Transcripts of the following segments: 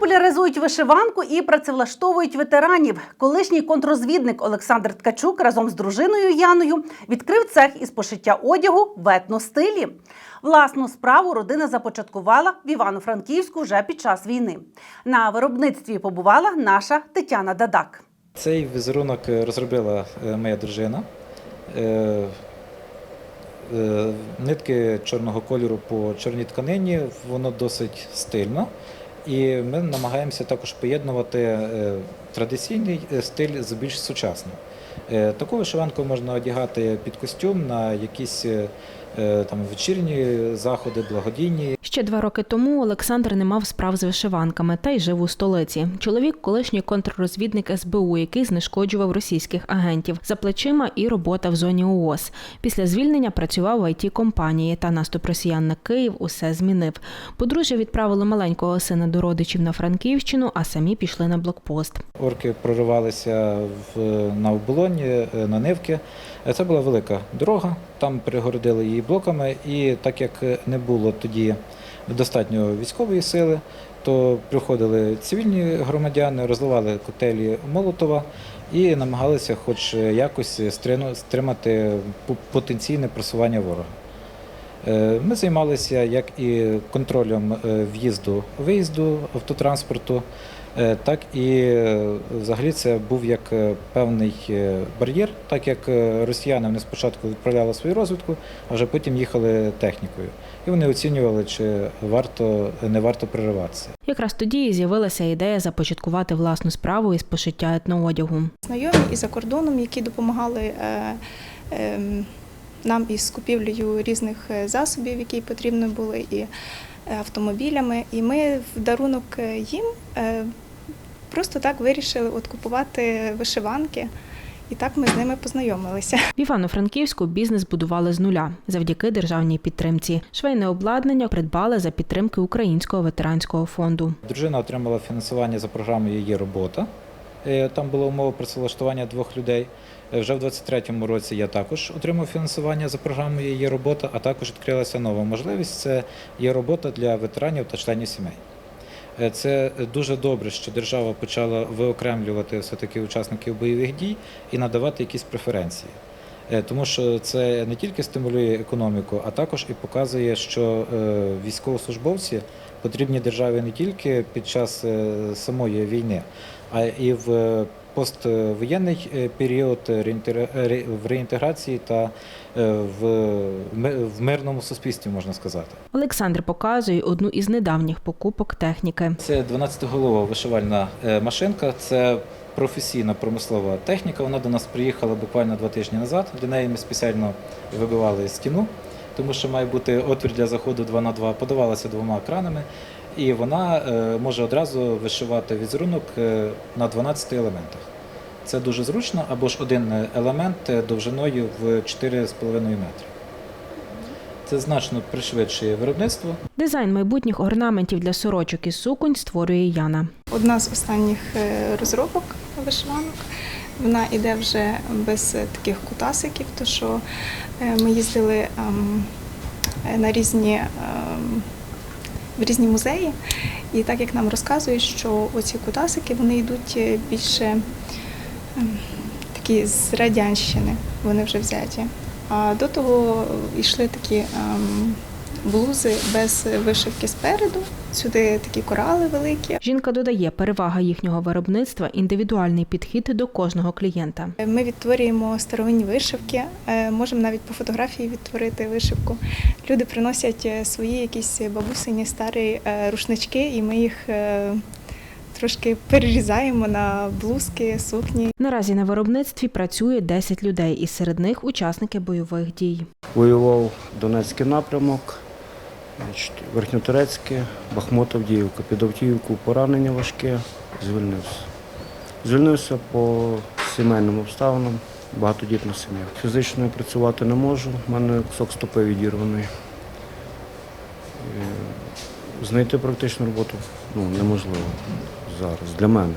Популяризують вишиванку і працевлаштовують ветеранів. Колишній контррозвідник Олександр Ткачук разом з дружиною Яною відкрив цех із пошиття одягу в етностилі. Власну справу родина започаткувала в Івано-Франківську вже під час війни. На виробництві побувала наша Тетяна Дадак. Цей візерунок е, розробила е, моя дружина. Е, Нитки чорного кольору по чорній тканині, воно досить стильно. І ми намагаємося також поєднувати е, традиційний е, стиль з більш сучасним. Е, Таку вишиванку можна одягати під костюм на якісь там вечірні заходи, благодійні. Ще два роки тому Олександр не мав справ з вишиванками та й жив у столиці. Чоловік колишній контррозвідник СБУ, який знешкоджував російських агентів за плечима і робота в зоні ООС. Після звільнення працював в it компанії та наступ росіян на Київ усе змінив. Подружжя відправили маленького сина до родичів на Франківщину, а самі пішли на блокпост. Орки проривалися в, на оболоні, е, на нивки. Е, Це була велика дорога, там перегородили її блоками, і так як не було тоді достатньо військової сили, то приходили цивільні громадяни, розливали котелі Молотова і намагалися хоч якось стримати потенційне просування ворога. Е, Ми займалися як і контролем е, в'їзду-виїзду автотранспорту, так і е, взагалі це був як е, певний е, бар'єр, так як е, росіяни вони спочатку відправляли свою розвідку, а вже потім їхали технікою. І вони оцінювали, чи варто не варто прориватися. Якраз тоді і з'явилася ідея започаткувати власну справу із пошиття етноодягу. знайомі і за кордоном, які допомагали е, ем, нам із купівлею різних е, засобів, які потрібні були, і е, автомобілями. І ми в дарунок е, їм просто так вирішили от купувати вишиванки. І так ми з ними познайомилися. В Івано-Франківську бізнес будували з нуля завдяки державній підтримці. Швейне обладнання придбали за підтримки Українського ветеранського фонду. Дружина отримала фінансування за програмою Її робота. Е, Там була умова працевлаштування двох людей. Е, Вже в 23-му році я також отримав фінансування за програмою Є робота, а також відкрилася нова можливість це є робота для ветеранів та членів сімей. Е, Це дуже добре, що держава почала виокремлювати все-таки учасників бойових дій і надавати якісь преференції. Тому що це не тільки стимулює економіку, а також і показує, що військовослужбовці потрібні державі не тільки під час самої війни, а і в е, поствоєнний е, період реінтегра- в реінтеграції та е, в ми- в мирному суспільстві, можна сказати. Олександр показує одну із недавніх покупок техніки. Це 12-голова вишивальна е, машинка. Це професійна промислова техніка. Вона до нас приїхала буквально два тижні назад. Для неї ми спеціально вибивали стіну, тому що має бути отвір для заходу 2 на 2 Подавалася двома кранами, і вона е, може одразу вишивати візерунок е, на 12 елементах. Це дуже зручно, або ж один елемент е, довжиною в 4,5 метри. Це значно пришвидшує виробництво. Дизайн майбутніх орнаментів для сорочок і суконь створює Яна. Одна з останніх розробок вишиванок. Вона йде вже без таких кутасиків, то що ми їздили ем, на різні, ем, в різні музеї, і так як нам розказують, що оці кутасики вони йдуть е, більше ем, такі з радянщини, вони вже взяті. А до того йшли такі ем, блузи без вишивки спереду. Сюди такі корали великі, Жінка додає, перевага їхнього виробництва індивідуальний підхід до кожного клієнта. Ми відтворюємо старовинні вишивки, е, можемо навіть по фотографії відтворити вишивку. Люди приносять е, свої якісь бабусині старі е, рушнички, і ми їх трошки перерізаємо на блузки, сукні. Наразі на виробництві працює 10 людей, і серед них учасники бойових дій. Воював Донецький напрямок, Верхньоторецьке, Бахмут, Під Авдіївку поранення важке, звільнився. Звільнився по сімейним обставинам, багатодітна сім'я. Фізично я працювати не можу, в мене кусок стопи відірваний. Знайти практичну роботу ну, неможливо зараз для мене.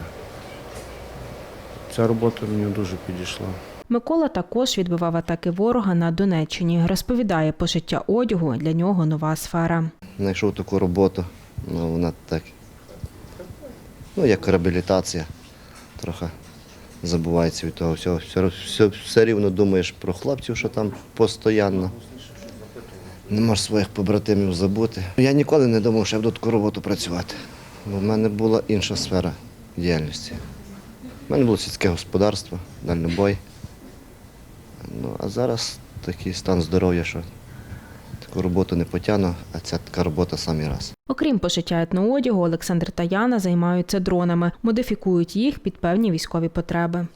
Ця робота мені дуже підійшла. Микола також відбивав атаки ворога на Донеччині. Розповідає, пошиття одягу для нього нова сфера. знайшов таку роботу, ну вона так Ну, як реабілітація. Трохи забувається від того всього. Все, все, все рівно думаєш про хлопців, що там постійно. Не можеш своїх побратимів забути. Я ніколи не думав, що я буду таку роботу працювати. Бо в мене була інша сфера діяльності. У мене було сільське господарство, дальнобой. Ну, а зараз такий стан здоров'я, що таку роботу не потягну, а ця така робота самий раз. Окрім пошиття етноодягу, Олександр та Яна займаються дронами, модифікують їх під певні військові потреби.